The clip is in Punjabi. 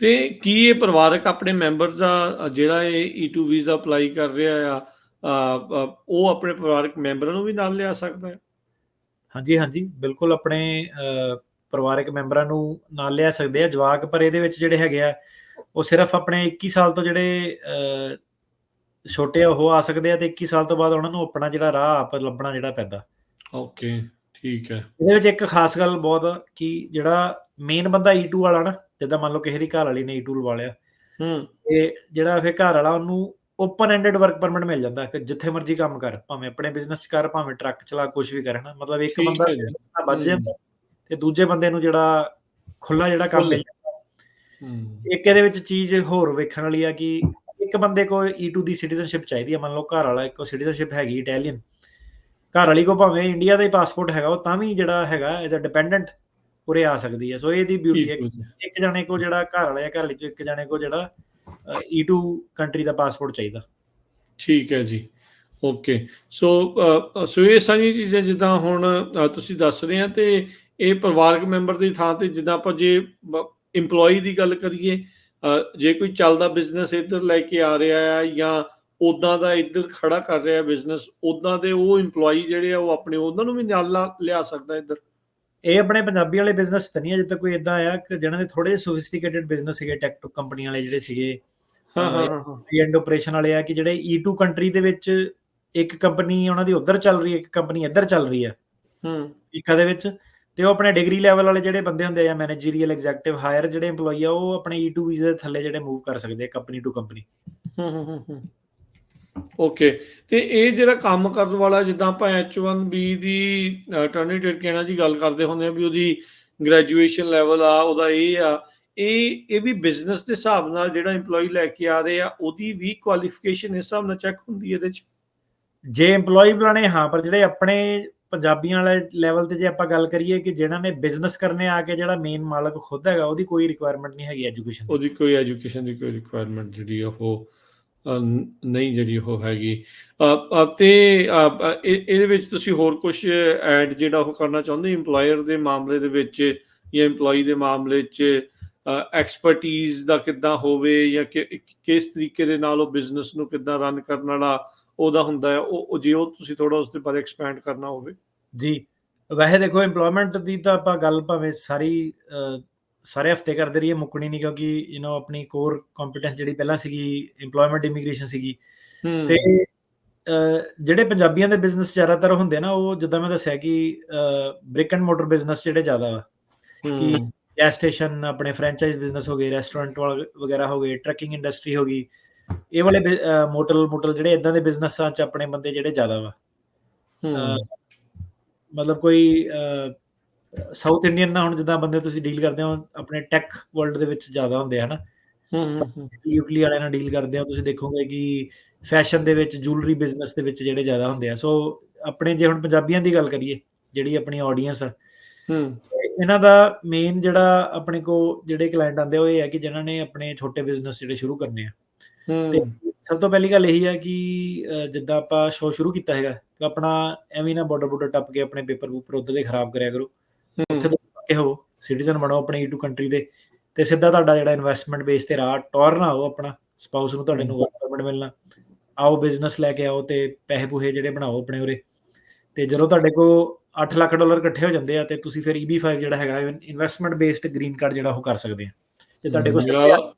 ਤੇ ਕੀ ਇਹ ਪਰਿਵਾਰਕ ਆਪਣੇ ਮੈਂਬਰਸ ਦਾ ਜਿਹੜਾ ਇਹ E2 ਵੀਜ਼ਾ ਅਪਲਾਈ ਕਰ ਰਿਹਾ ਆ ਉਹ ਆਪਣੇ ਪਰਿਵਾਰਕ ਮੈਂਬਰਾਂ ਨੂੰ ਵੀ ਨਾਲ ਲਿਆ ਸਕਦਾ ਹੈ? ਹਾਂਜੀ ਹਾਂਜੀ ਬਿਲਕੁਲ ਆਪਣੇ ਪਰਿਵਾਰਕ ਮੈਂਬਰਾਂ ਨੂੰ ਨਾਲ ਲਿਆ ਸਕਦੇ ਆ ਜਵਾਕ ਪਰ ਇਹਦੇ ਵਿੱਚ ਜਿਹੜੇ ਹੈਗੇ ਆ ਉਹ ਸਿਰਫ ਆਪਣੇ 21 ਸਾਲ ਤੋਂ ਜਿਹੜੇ ਛੋਟੇ ਉਹ ਆ ਸਕਦੇ ਆ ਤੇ 21 ਸਾਲ ਤੋਂ ਬਾਅਦ ਉਹਨਾਂ ਨੂੰ ਆਪਣਾ ਜਿਹੜਾ ਰਾਹ ਆਪ ਲੱਭਣਾ ਜਿਹੜਾ ਪੈਂਦਾ। ਓਕੇ ਠੀਕ ਹੈ। ਇਹਦੇ ਵਿੱਚ ਇੱਕ ਖਾਸ ਗੱਲ ਬਹੁਤ ਕਿ ਜਿਹੜਾ ਮੇਨ ਬੰਦਾ E2 ਵਾਲਾ ਨਾ ਜਿੱਦਾਂ ਮੰਨ ਲਓ ਕਿਸੇ ਦੀ ਘਰ ਵਾਲੀ ਨੇ E2 ਲਵਾ ਲਿਆ ਹੂੰ। ਤੇ ਜਿਹੜਾ ਫਿਰ ਘਰ ਵਾਲਾ ਉਹਨੂੰ ਓਪਨ ਐਂਡਡ ਵਰਕ ਪਰਮਿਟ ਮਿਲ ਜਾਂਦਾ ਕਿ ਜਿੱਥੇ ਮਰਜ਼ੀ ਕੰਮ ਕਰ ਭਾਵੇਂ ਆਪਣੇ ਬਿਜ਼ਨਸ ਚ ਕਰ ਭਾਵੇਂ ਟਰੱਕ ਚਲਾ ਕੁਝ ਵੀ ਕਰ ਹਨਾ? ਮਤਲਬ ਇੱਕ ਠੀਕ ਬੰਦਾ ਹੈ ਜੀ। ਬਚ ਜਾਂਦਾ ਤੇ ਦੂਜੇ ਬੰਦੇ ਨੂੰ ਜਿਹੜਾ ਖੁੱਲਾ ਜਿਹੜਾ ਕੰਮ ਮਿਲ ਜਾਂਦਾ। ਹੂੰ। ਇੱਕ ਇਹਦੇ ਵਿੱਚ ਚੀਜ਼ ਹੋਰ ਵੇਖਣ ਵਾਲੀ ਆ ਕਿ ਇੱਕ ਬੰਦੇ ਕੋਲ E2 ਦੀ ਸਿਟੀਜ਼ਨਸ਼ਿਪ ਚਾਹੀਦੀ ਹੈ ਮੰਨ ਲਓ ਘਰ ਵਾਲਾ ਇੱਕ ਸਿਟੀਜ਼ਨਸ਼ਿਪ ਹੈਗੀ ਇਟਾਲੀਅਨ ਘਰ ਵਾਲੀ ਕੋ ਭਾਵੇਂ ਇੰਡੀਆ ਦਾ ਹੀ ਪਾਸਪੋਰਟ ਹੈਗਾ ਉਹ ਤਾਂ ਵੀ ਜਿਹੜਾ ਹੈਗਾ ਐਜ਼ ਅ ਡਿਪੈਂਡੈਂਟ ਉਰੇ ਆ ਸਕਦੀ ਹੈ। ਸੋ ਇਹਦੀ ਬਿਊਟੀ ਹੈ। ਇੱਕ ਜਣੇ ਕੋ ਜਿਹੜਾ ਘਰ ਵਾਲਾ ਜਾਂ ਘਰ ਵਾਲੀ ਚੋਂ ਇੱਕ ਜਣੇ ਕੋ ਜਿਹੜਾ ਅ, E2 ਕੰਟਰੀ ਦਾ ਪਾਸਪੋਰਟ ਚਾਹੀਦਾ। ਠੀਕ ਹੈ ਜੀ। ਓਕੇ ਸੋ ਸੋ ਇਹ ਸਾਰੀਆਂ ਚੀਜ਼ਾਂ ਜਿੱਦਾਂ ਹੁਣ ਤੁਸੀਂ ਦੱਸ ਰਹੇ ਆ ਤੇ ਇਹ ਪਰਿਵਾਰਕ ਮੈਂਬਰ ਦੀ ਥਾਂ ਤੇ ਜਿੱਦਾਂ ਆਪਾਂ ਜੇ EMPLOYE ਦੀ ਗੱਲ ਕਰੀਏ ਜੇ ਕੋਈ ਚੱਲਦਾ ਬਿਜ਼ਨਸ ਇੱਧਰ ਲੈ ਕੇ ਆ ਰਿਹਾ ਆ ਜਾਂ ਉਦਾਂ ਦਾ ਇੱਧਰ ਖੜਾ ਕਰ ਰਿਹਾ ਬਿਜ਼ਨਸ ਉਦਾਂ ਦੇ ਉਹ EMPLOYE ਜਿਹੜੇ ਆ ਉਹ ਆਪਣੇ ਉਹਨਾਂ ਨੂੰ ਵੀ ਨਾਲ ਲਿਆ ਸਕਦਾ ਇੱਧਰ। ਇਹ ਆਪਣੇ ਪੰਜਾਬੀ ਵਾਲੇ ਬਿਜ਼ਨਸ ਤਾਂ ਨਹੀਂ ਹੈ ਜਿੱਦਾਂ ਕੋਈ ਇਦਾਂ ਆਇਆ ਕਿ ਜਿਹਨਾਂ ਦੇ ਥੋੜੇ ਸੋਫਿਸਟੀਕੇਟਿਡ ਬਿਜ਼ਨਸ ਸੀਗੇ ਟੈਕ ਕੰਪਨੀਆਂ ਵਾਲੇ ਜਿਹੜੇ ਸੀਗੇ। ਹਾਂ ਹਾਂ ਐਂਡ ਆਪਰੇਸ਼ਨ ਵਾਲੇ ਆ ਕਿ ਜਿਹੜੇ E2 ਕੰਟਰੀ ਦੇ ਵਿੱਚ ਇੱਕ ਕੰਪਨੀ ਉਹਨਾਂ ਦੀ ਉਧਰ ਚੱਲ ਰਹੀ ਹੈ ਇੱਕ ਕੰਪਨੀ ਇੱਧਰ ਚੱਲ ਰਹੀ ਹੈ। ਹੂੰ। ਇਕਾ ਦੇ ਵਿੱਚ ਤੇ ਉਹ ਆਪਣੇ ਡਿਗਰੀ ਲੈਵਲ ਵਾਲੇ ਜਿਹੜੇ ਬੰਦੇ ਹੁੰਦੇ ਆ ਮੈਨੇਜਰੀਅਲ ਐਗਜ਼ੈਕਟਿਵ ਹਾਇਰ ਜਿਹੜੇ EMPLOYE ਆ ਉਹ ਆਪਣੇ E2 ਵੀਜ਼ੇ ਦੇ ਥੱਲੇ ਜਿਹੜੇ ਮੂਵ ਕਰ ਸਕਦੇ ਆ ਕੰਪਨੀ ਟੂ ਕੰਪਨੀ ਹੂੰ ਹੂੰ ਹੂੰ ਹੂੰ। ਓਕੇ। ਤੇ ਇਹ ਜਿਹੜਾ ਕੰਮ ਕਰਨ ਵਾਲਾ ਜਿੱਦਾਂ ਆਪਾਂ H1B ਦੀ ਅਟਰਨੇਟਿਵ ਕਹਿਣਾ ਦੀ ਗੱਲ ਕਰਦੇ ਹੁੰਦੇ ਆ ਵੀ ਉਹਦੀ ਗ੍ਰੈਜੂਏਸ਼ਨ ਲੈਵਲ ਆ ਉਹਦਾ ਇਹ ਆ। ਇਹ ਇਹ ਵੀ ਬਿਜ਼ਨਸ ਦੇ ਹਿਸਾਬ ਨਾਲ ਜਿਹੜਾ EMPLOYE ਲੈ ਕੇ ਆ ਰਹੇ ਆ ਉਹਦੀ ਵੀ ਕੁਆਲੀਫਿਕੇਸ਼ਨ ਇਸ ਹਿਸਾਬ ਨਾਲ ਚੈੱਕ ਹੁੰਦੀ ਹੈ ਇਹਦੇ ਚ? ਜੇ EMPLOYE ਬਣਾਣੇ ਹਾਂ ਪਰ ਜਿਹੜੇ ਆਪਣੇ ਪੰਜਾਬੀਆਂ ਵਾਲੇ ਲੈਵਲ ਤੇ ਜੇ ਆਪਾਂ ਗੱਲ ਕਰੀਏ ਕਿ ਜਿਹਨਾਂ ਨੇ ਬਿਜ਼ਨਸ ਕਰਨੇ ਆ ਕੇ ਜਿਹੜਾ ਮੇਨ ਮਾਲਕ ਖੁਦ ਹੈਗਾ ਉਹਦੀ ਕੋਈ ਰਿਕੁਆਇਰਮੈਂਟ ਨਹੀਂ ਹੈਗੀ ਐਜੂਕੇਸ਼ਨ ਉਹਦੀ ਕੋਈ ਐਜੂਕੇਸ਼ਨ ਦੀ ਕੋਈ ਰਿਕੁਆਇਰਮੈਂਟ ਜਿਹੜੀ ਆ ਉਹ ਨਹੀਂ ਜਿਹੜੀ ਉਹ ਹੈਗੀ। ਤੇ ਇਹਦੇ ਵਿੱਚ ਤੁਸੀਂ ਹੋਰ ਕੁਝ ਐਡ ਜਿਹੜਾ ਉਹ ਕਰਨਾ ਚਾਹੁੰਦੇ EMPLOYER ਦੇ ਮਾਮਲੇ ਦੇ ਵਿੱਚ ਜਾਂ EMPLOYE ਦੇ ਮਾਮਲੇ 'ਚ ਐਕਸਪਰਟਿਜ਼ ਦਾ ਕਿੱਦਾਂ ਹੋਵੇ ਜਾਂ ਕਿਸ ਤਰੀਕੇ ਦੇ ਨਾਲ ਉਹ ਬਿਜ਼ਨਸ ਨੂੰ ਕਿੱਦਾਂ ਰਨ ਕਰਨ ਵਾਲਾ ਉਹਦਾ ਹੁੰਦਾ ਹੈ? ਉਹ ਉਹ ਜੇ ਉਹ ਤੁਸੀਂ ਥੋੜਾ ਉਸ ਦੇ ਬਾਰੇ ਐਕਸਪੈਂਡ ਕਰਨਾ ਹੋਵੇ। ਜੀ। ਵੈਸੇ ਦੇਖੋ, EMPLOYMENT ਦੀ ਤਾਂ ਆਪਾਂ ਗੱਲ ਭਾਵੇਂ ਸਾਰੀ ਸਾਰੇ ਹਫ਼ਤੇ ਕਰਦੇ ਰਹੀਏ ਮੁੱਕਣੀ ਨਹੀਂ ਕਿਉਂਕਿ ਯੂ نو ਆਪਣੀ ਕੋਰ ਕੰਪੀਟੈਂਸ ਜਿਹੜੀ ਪਹਿਲਾਂ ਸੀਗੀ EMPLOYMENT ਇਮੀਗ੍ਰੇਸ਼ਨ ਸੀਗੀ। ਤੇ ਜਿਹੜੇ ਪੰਜਾਬੀਆਂ ਦੇ ਬਿਜ਼ਨਸ ਜ਼ਿਆਦਾਤਰ ਹੁੰਦੇ ਨਾ ਉਹ ਜਿੱਦਾਂ ਮੈਂ ਦੱਸਿਆ ਕਿ ਬ੍ਰਿਕ ਐਂਡ ਮੋਟਰ ਬਿਜ਼ਨਸ ਜਿਹੜੇ ਜ਼ਿਆਦਾ ਵਾ। ਕਿ ਗੈਸ ਸਟੇਸ਼ਨ ਆਪਣੇ ਫਰੈਂਚਾਈਜ਼ ਬਿਜ਼ਨਸ ਹੋ ਗਏ ਰੈਸਟੋਰੈਂਟ ਵਗੈਰਾ ਹੋ ਗਏ ਟਰੱਕਿੰਗ ਇੰਡਸਟਰੀ ਹੋ ਗਈ। ਇਹ ਵਾਲੇ ਮੋਟਲ ਮੋਟਲ ਜਿਹੜੇ ਇਦਾਂ ਦੇ ਬਿਜ਼ਨਸਾਂ 'ਚ ਆਪਣੇ ਬੰਦੇ ਜਿਹੜੇ ਜ਼ਿਆਦਾ ਵਾ। ਮਤਲਬ ਕੋਈ ਸਾਊਥ ਇੰਡੀਅਨ ਨਾ ਹੁਣ ਜਿੱਦਾਂ ਬੰਦੇ ਤੁਸੀਂ ਡੀਲ ਕਰਦੇ ਹੋ ਆਪਣੇ ਟੈਕ ਵਰਲਡ ਦੇ ਵਿੱਚ ਜ਼ਿਆਦਾ ਹੁੰਦੇ ਹਨ? ਹੂੰ ਯੂਟਲੀ ਵਾਲਿਆਂ ਨਾਲ ਡੀਲ ਕਰਦੇ ਹੋ ਤੁਸੀਂ ਦੇਖੋਗੇ ਕਿ ਫੈਸ਼ਨ ਦੇ ਵਿੱਚ ਜੁਐਲਰੀ ਬਿਜ਼ਨਸ ਦੇ ਵਿੱਚ ਜਿਹੜੇ ਜ਼ਿਆਦਾ ਹੁੰਦੇ ਆ। ਸੋ ਆਪਣੇ ਜੇ ਹੁਣ ਪੰਜਾਬੀਆਂ ਦੀ ਗੱਲ ਕਰੀਏ ਜਿਹੜੀ ਆਪਣੀ ਆਡੀਅנס ਆ ਹੂੰ। ਇਹਨਾਂ ਦਾ ਮੇਨ ਜਿਹੜਾ ਆਪਣੇ ਕੋ ਜਿਹੜੇ ਕਲਾਇੰਟ ਆਉਂਦੇ ਉਹ ਇਹ ਹੈ ਕਿ ਜਿਨ੍ਹਾਂ ਨੇ ਆਪਣੇ ਛੋਟੇ ਬਿਜ਼ਨਸ ਜਿਹੜੇ ਸ਼ੁਰੂ ਕਰਨੇ ਆ। ਤੇ ਸਭ ਤੋਂ ਪਹਿਲੀ ਗੱਲ ਇਹੀ ਹੈ ਕਿ ਜਿੱਦਾਂ ਆਪਾਂ ਸ਼ੋਅ ਸ਼ੁਰੂ ਕੀਤਾ ਹੈਗਾ ਕਿ ਆਪਣਾ ਐਵੇਂ ਨਾ ਬਾਰਡਰ ਬੋਰਡਰ ਟੱਪ ਕੇ ਆਪਣੇ ਪੇਪਰ ਪੂਪਰ ਉੱਧਰ ਦੇ ਖਰਾਬ ਕਰਿਆ ਕਰੋ। ਪੱਕੇ ਹੋ ਸਿਟੀਜ਼ਨ ਬਣੋ ਆਪਣੇ E2 ਕੰਟਰੀ ਦੇ ਤੇ ਸਿੱਧਾ ਤੁਹਾਡਾ ਜਿਹੜਾ ਇਨਵੈਸਟਮੈਂਟ ਬੇਸ ਤੇ ਰਾਹ ਟੌਰ ਨਾ ਆਪਣਾ ਸਪਾਊਸ ਨੂੰ ਤੁਹਾਡੇ ਨੂੰ ਪਰਮਿਟ ਮਿਲਣਾ। ਆਓ ਬਿਜ਼ਨਸ ਲੈ ਕੇ ਆਓ ਤੇ ਪੈਸੇ ਪੂਹੇ ਜਿਹੜੇ ਬਣਾਓ ਆਪਣੇ ਉਰੇ। ਤੇ ਜਦੋਂ ਤੁਹਾਡੇ ਕੋਲ 8 ਲੱਖ ਡਾਲਰ ਇਕੱਠੇ ਹੋ ਜਾਂਦੇ ਆ ਤੇ ਤੁਸੀਂ ਫਿਰ EB5 ਜਿਹੜਾ ਹੈਗਾ ਇਨਵੈਸਟਮੈਂਟ ਬੇਸਡ ਗ੍ਰੀਨ ਕਾਰਡ ਜਿਹੜਾ ਉਹ ਕਰ ਸਕਦੇ ਆ। ਜੇ ਤੁਹਾਡੇ ਕੋਲ